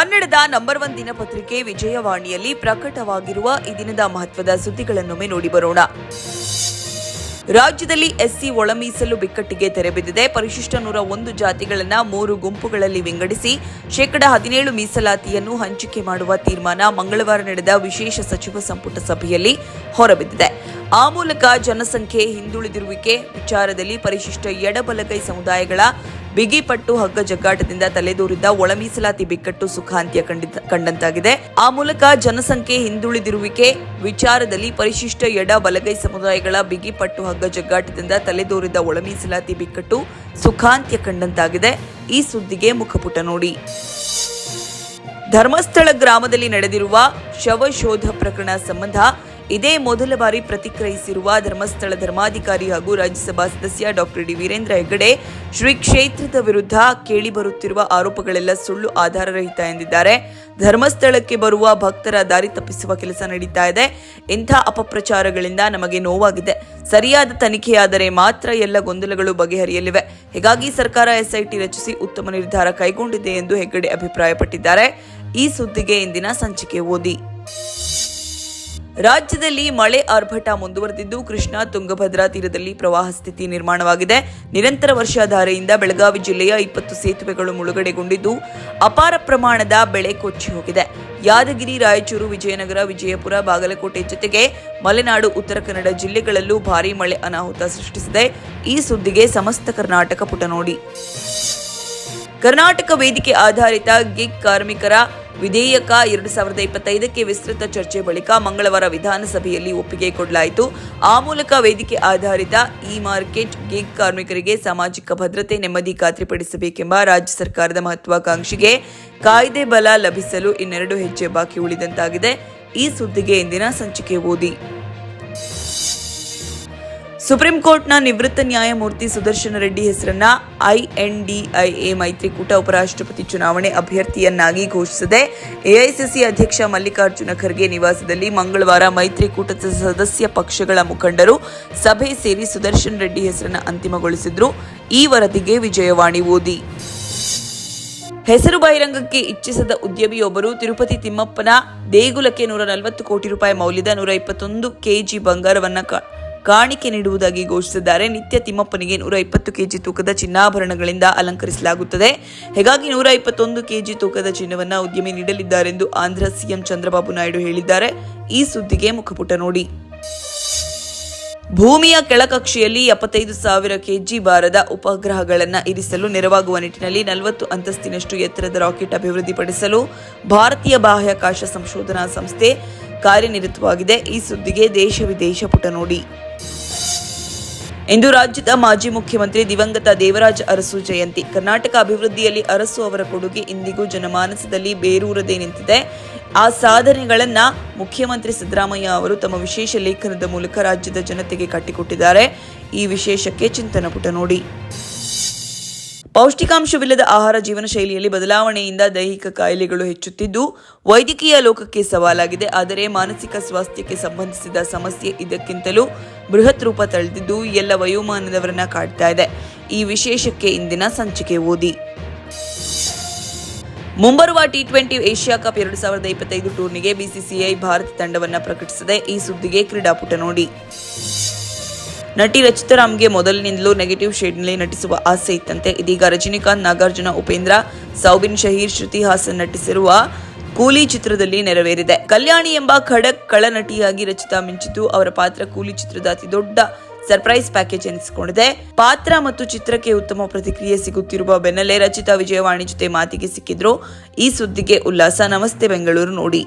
ಕನ್ನಡದ number one ದಿನಪತ್ರಿಕೆ ವಿಜಯವಾಣಿಯಲ್ಲಿ ಪ್ರಕಟವಾಗಿರುವ ಈ ದಿನದ ಮಹತ್ವದ ಸುದ್ದಿಗಳನ್ನೊಮ್ಮೆ ನೋಡಿ ಬರೋಣ. ರಾಜ್ಯದಲ್ಲಿ ಎಸ್ಸಿ ಒಳ ಮೀಸಲು ಬಿಕ್ಕಟ್ಟಿಗೆ ತೆರೆಬಿದ್ದಿದೆ ಪರಿಶಿಷ್ಟ ನೂರ ಒಂದು ಜಾತಿಗಳನ್ನು ಮೂರು ಗುಂಪುಗಳಲ್ಲಿ ವಿಂಗಡಿಸಿ ಶೇಕಡ ಹದಿನೇಳು ಮೀಸಲಾತಿಯನ್ನು ಹಂಚಿಕೆ ಮಾಡುವ ತೀರ್ಮಾನ ಮಂಗಳವಾರ ನಡೆದ ವಿಶೇಷ ಸಚಿವ ಸಂಪುಟ ಸಭೆಯಲ್ಲಿ ಹೊರಬಿದ್ದಿದೆ. ಆ ಮೂಲಕ ಜನಸಂಖ್ಯೆ ಹಿಂದುಳಿದಿರುವಿಕೆ ವಿಚಾರದಲ್ಲಿ ಪರಿಶಿಷ್ಟ ಎಡಬಲಗೈ ಸಮುದಾಯಗಳ ಬಿಗಿಪಟ್ಟು ಹಗ್ಗ ಜಗ್ಗಾಟದಿಂದ ತಲೆದೋರಿದ್ದ ಒಳ ಮೀಸಲಾತಿ ಬಿಕ್ಕಟ್ಟು ಸುಖಾಂತ್ಯ ಕಂಡಂತಾಗಿದೆ. ಆ ಮೂಲಕ ಜನಸಂಖ್ಯೆ ಹಿಂದುಳಿದಿರುವಿಕೆ ವಿಚಾರದಲ್ಲಿ ಪರಿಶಿಷ್ಟ ಎಡ ಬಲಗೈ ಸಮುದಾಯಗಳ ಬಿಗಿಪಟ್ಟು ಹಗ್ಗ ಜಗ್ಗಾಟದಿಂದ ತಲೆದೋರಿದ್ದ ಒಳ ಮೀಸಲಾತಿ ಬಿಕ್ಕಟ್ಟು ಸುಖಾಂತ್ಯ ಕಂಡಂತಾಗಿದೆ. ಈ ಸುದ್ದಿಗೆ ಮುಖಪುಟ ನೋಡಿ. ಧರ್ಮಸ್ಥಳ ಗ್ರಾಮದಲ್ಲಿ ನಡೆದಿರುವ ಶವಶೋಧ ಪ್ರಕರಣ ಸಂಬಂಧ ಇದೇ ಮೊದಲ ಬಾರಿ ಪ್ರತಿಕ್ರಿಯಿಸಿರುವ ಧರ್ಮಸ್ಥಳ ಧರ್ಮಾಧಿಕಾರಿ ಹಾಗೂ ರಾಜ್ಯಸಭಾ ಸದಸ್ಯ ಡಾಕ್ಟರ್ ಡಿ. ವೀರೇಂದ್ರ ಹೆಗ್ಗಡೆ ಶ್ರೀ ಕ್ಷೇತ್ರದ ವಿರುದ್ಧ ಕೇಳಿಬರುತ್ತಿರುವ ಆರೋಪಗಳೆಲ್ಲ ಸುಳ್ಳು ಆಧಾರರಹಿತ ಎಂದಿದ್ದಾರೆ. ಧರ್ಮಸ್ಥಳಕ್ಕೆ ಬರುವ ಭಕ್ತರ ದಾರಿ ತಪ್ಪಿಸುವ ಕೆಲಸ ನಡೀತಾ ಇದೆ. ಇಂಥ ಅಪಪ್ರಚಾರಗಳಿಂದ ನಮಗೆ ನೋವಾಗಿದೆ. ಸರಿಯಾದ ತನಿಖೆಯಾದರೆ ಮಾತ್ರ ಎಲ್ಲ ಗೊಂದಲಗಳು ಬಗೆಹರಿಯಲಿವೆ. ಹೀಗಾಗಿ ಸರ್ಕಾರ ಎಸ್ಐಟಿ ರಚಿಸಿ ಉತ್ತಮ ನಿರ್ಧಾರ ಕೈಗೊಂಡಿದೆ ಎಂದು ಹೆಗ್ಗಡೆ ಅಭಿಪ್ರಾಯಪಟ್ಟಿದ್ದಾರೆ. ಈ ಸುದ್ದಿಗೆ ಇಂದಿನ ಸಂಚಿಕೆ ಓದಿ. ರಾಜ್ಯದಲ್ಲಿ ಮಳೆ ಆರ್ಭಟ ಮುಂದುವರೆದಿದ್ದು ಕೃಷ್ಣಾ ತುಂಗಭದ್ರಾ ತೀರದಲ್ಲಿ ಪ್ರವಾಹ ಸ್ಥಿತಿ ನಿರ್ಮಾಣವಾಗಿದೆ. ನಿರಂತರ ವರ್ಷಾಧಾರೆಯಿಂದ ಬೆಳಗಾವಿ ಜಿಲ್ಲೆಯ ಇಪ್ಪತ್ತು ಸೇತುವೆಗಳು ಮುಳುಗಡೆಗೊಂಡಿದ್ದು ಅಪಾರ ಪ್ರಮಾಣದ ಬೆಳೆ ಕೊಚ್ಚಿ ಹೋಗಿದೆ. ಯಾದಗಿರಿ, ರಾಯಚೂರು, ವಿಜಯನಗರ, ವಿಜಯಪುರ, ಬಾಗಲಕೋಟೆ ಜೊತೆಗೆ ಮಲೆನಾಡು, ಉತ್ತರ ಕನ್ನಡ ಜಿಲ್ಲೆಗಳಲ್ಲೂ ಭಾರೀ ಮಳೆ ಅನಾಹುತ ಸೃಷ್ಟಿಸಿದೆ. ಈ ಸುದ್ದಿಗೆ ಸಮಸ್ತ ಕರ್ನಾಟಕ ಪುಟ ನೋಡಿ. ಕರ್ನಾಟಕ ವೇದಿಕೆ ಆಧಾರಿತ ಗಿಗ್ ಕಾರ್ಮಿಕರ ವಿಧೇಯಕ ಎರಡು ಸಾವಿರದ ಇಪ್ಪತ್ತೈದಕ್ಕೆ ವಿಸ್ತೃತ ಚರ್ಚೆ ಬಳಿಕ ಮಂಗಳವಾರ ವಿಧಾನಸಭೆಯಲ್ಲಿ ಒಪ್ಪಿಗೆ ಕೊಡಲಾಯಿತು. ಆ ಮೂಲಕ ವೇದಿಕೆ ಆಧಾರಿತ ಇ ಮಾರ್ಕೆಟ್ ಗಿಗ್ ಕಾರ್ಮಿಕರಿಗೆ ಸಾಮಾಜಿಕ ಭದ್ರತೆ, ನೆಮ್ಮದಿ ಖಾತ್ರಿಪಡಿಸಬೇಕೆಂಬ ರಾಜ್ಯ ಸರ್ಕಾರದ ಮಹತ್ವಾಕಾಂಕ್ಷೆಗೆ ಕಾಯ್ದೆ ಬಲ ಲಭಿಸಲು ಇನ್ನೆರಡು ಹೆಜ್ಜೆ ಬಾಕಿ ಉಳಿದಂತಾಗಿದೆ. ಈ ಸುದ್ದಿಗೆ ಇಂದಿನ ಸಂಚಿಕೆ ಓದಿ. ಸುಪ್ರೀಂ ಕೋರ್ಟ್ನ ನಿವೃತ್ತ ನ್ಯಾಯಮೂರ್ತಿ ಸುದರ್ಶನ ರೆಡ್ಡಿ ಹೆಸರನ್ನ ಐಎನ್ಡಿಐಎ ಮೈತ್ರಿಕೂಟ ಉಪರಾಷ್ಟ್ರಪತಿ ಚುನಾವಣೆ ಅಭ್ಯರ್ಥಿಯನ್ನಾಗಿ ಘೋಷಿಸಿದೆ. ಎಐಸಿಸಿ ಅಧ್ಯಕ್ಷ ಮಲ್ಲಿಕಾರ್ಜುನ ಖರ್ಗೆ ನಿವಾಸದಲ್ಲಿ ಮಂಗಳವಾರ ಮೈತ್ರಿಕೂಟದ ಸದಸ್ಯ ಪಕ್ಷಗಳ ಮುಖಂಡರು ಸಭೆ ಸೇರಿ ಸುದರ್ಶನ್ ರೆಡ್ಡಿ ಹೆಸರನ್ನ ಅಂತಿಮಗೊಳಿಸಿದ್ರು. ಈ ವರದಿಗೆ ವಿಜಯವಾಣಿ ಓದಿ. ಹೆಸರು ಬಹಿರಂಗಕ್ಕೆ ಇಚ್ಛಿಸದ ಉದ್ಯಮಿಯೊಬ್ಬರು ತಿರುಪತಿ ತಿಮ್ಮಪ್ಪನ ದೇಗುಲಕ್ಕೆ ನೂರ ನಲವತ್ತು ಕೋಟಿ ರೂಪಾಯಿ ಮೌಲ್ಯದ ನೂರ ಇಪ್ಪತ್ತೊಂದು ಕೆಜಿ ಬಂಗಾರವನ್ನ ಕಾಣಿಕೆ ನೀಡುವುದಾಗಿ ಘೋಷಿಸಿದ್ದಾರೆ. ನಿತ್ಯ ತಿಮ್ಮಪ್ಪನಿಗೆ ನೂರ ಇಪ್ಪತ್ತು ಕೆಜಿ ತೂಕದ ಚಿನ್ನಾಭರಣಗಳಿಂದ ಅಲಂಕರಿಸಲಾಗುತ್ತದೆ. ಹೀಗಾಗಿ ನೂರ ಇಪ್ಪತ್ತೊಂದು ಕೆಜಿ ತೂಕದ ಚಿನ್ನವನ್ನು ಉದ್ಯಮಿ ನೀಡಲಿದ್ದಾರೆಂದು ಆಂಧ್ರ ಸಿಎಂ ಚಂದ್ರಬಾಬು ನಾಯ್ಡು ಹೇಳಿದ್ದಾರೆ. ಈ ಸುದ್ದಿಗೆ ಮುಖಪುಟ ನೋಡಿ. ಭೂಮಿಯ ಕೆಳಕಕ್ಷೆಯಲ್ಲಿ ಎಪ್ಪತ್ತೈದು ಸಾವಿರ ಕೆಜಿ ಭಾರದ ಉಪಗ್ರಹಗಳನ್ನು ಇರಿಸಲು ನೆರವಾಗುವ ನಿಟ್ಟಿನಲ್ಲಿ ನಲವತ್ತು ಅಂತಸ್ತಿನಷ್ಟು ಎತ್ತರದ ರಾಕೆಟ್ ಅಭಿವೃದ್ಧಿಪಡಿಸಲು ಭಾರತೀಯ ಬಾಹ್ಯಾಕಾಶ ಸಂಶೋಧನಾ ಸಂಸ್ಥೆ ಕಾರ್ಯನಿರತವಾಗಿದೆ. ಈ ಸುದ್ದಿಗೆ ದೇಶ ವಿದೇಶ ಪುಟ ನೋಡಿ. ಇಂದು ರಾಜ್ಯದ ಮಾಜಿ ಮುಖ್ಯಮಂತ್ರಿ ದಿವಂಗತ ದೇವರಾಜ ಅರಸು ಜಯಂತಿ. ಕರ್ನಾಟಕ ಅಭಿವೃದ್ಧಿಯಲ್ಲಿ ಅರಸು ಅವರ ಕೊಡುಗೆ ಇಂದಿಗೂ ಜನಮಾನಸದಲ್ಲಿ ಬೇರೂರದೇ ನಿಂತಿದೆ. ಆ ಸಾಧನೆಗಳನ್ನ ಮುಖ್ಯಮಂತ್ರಿ ಸಿದ್ದರಾಮಯ್ಯ ಅವರು ತಮ್ಮ ವಿಶೇಷ ಲೇಖನದ ಮೂಲಕ ರಾಜ್ಯದ ಜನತೆಗೆ ಕಟ್ಟಿಕೊಟ್ಟಿದ್ದಾರೆ ಈ ವಿಶೇಷಕ್ಕೆ ಚಿಂತನ ಪುಟ ನೋಡಿ. ಪೌಷ್ಟಿಕಾಂಶವಿಲ್ಲದ ಆಹಾರ ಜೀವನ ಶೈಲಿಯಲ್ಲಿ ಬದಲಾವಣೆಯಿಂದ ದೈಹಿಕ ಕಾಯಿಲೆಗಳು ಹೆಚ್ಚುತ್ತಿದ್ದು, ವೈದ್ಯಕೀಯ ಲೋಕಕ್ಕೆ ಸವಾಲಾಗಿದೆ. ಆದರೆ ಮಾನಸಿಕ ಸ್ವಾಸ್ಥ್ಯಕ್ಕೆ ಸಂಬಂಧಿಸಿದ ಸಮಸ್ಯೆ ಇದಕ್ಕಿಂತಲೂ ಬೃಹತ್ ರೂಪ ತಳೆದಿದ್ದು, ಎಲ್ಲ ವಯೋಮಾನದವರನ್ನ ಕಾಡ್ತಾ ಇದೆ. ಈ ವಿಶೇಷಕ್ಕೆ ಇಂದಿನ ಸಂಚಿಕೆ ಓದಿ. ಮುಂಬರುವ ಟಿ ಟ್ವೆಂಟಿ ಏಷ್ಯಾ ಕಪ್ ಎರಡು ಸಾವಿರದ ಇಪ್ಪತ್ತೈದು ಟೂರ್ನಿಗೆ ಬಿಸಿಸಿಐ ಭಾರತ ತಂಡವನ್ನು ಪ್ರಕಟಿಸಿದೆ ಈ ಸುದ್ದಿಗೆ ಕ್ರೀಡಾಪುಟ ನೋಡಿ. ನಟಿ ರಚಿತಾರಾಮ್ಗೆ ಮೊದಲಿನಿಂದಲೂ ನೆಗೆಟಿವ್ ಶೇಡ್ನಲ್ಲಿ ನಟಿಸುವ ಆಸೆ ಇತ್ತಂತೆ. ಇದೀಗ ರಜನಿಕಾಂತ್, ನಾಗಾರ್ಜುನ, ಉಪೇಂದ್ರ ಸೌಬಿನ್ ಶಹೀರ್, ಶ್ರುತಿ ಹಾಸನ್ ನಟಿಸಿರುವ ಕೂಲಿ ಚಿತ್ರದಲ್ಲಿ ನೆರವೇರಿದೆ. ಕಲ್ಯಾಣಿ ಎಂಬ ಖಡಕ್ ಕಳನಟಿಯಾಗಿ ರಚಿತಾ ಮಿಂಚಿತು ಅವರ ಪಾತ್ರ ಕೂಲಿ ಚಿತ್ರದ ಅತಿ ದೊಡ್ಡ ಸರ್ಪ್ರೈಸ್ ಪ್ಯಾಕೇಜ್ ಎನಿಸಿಕೊಂಡಿದೆ. ಪಾತ್ರ ಮತ್ತು ಚಿತ್ರಕ್ಕೆ ಉತ್ತಮ ಪ್ರತಿಕ್ರಿಯೆ ಸಿಗುತ್ತಿರುವ ಬೆನ್ನಲ್ಲೇ ರಚಿತಾ ವಿಜಯವಾಣಿ ಜೊತೆ ಮಾತಿಗೆ ಸಿಕ್ಕಿದ್ರು. ಈ ಸುದ್ದಿಗೆ ಉಲ್ಲಾಸ. ನಮಸ್ತೆ, ಬೆಂಗಳೂರು ನೋಡಿ.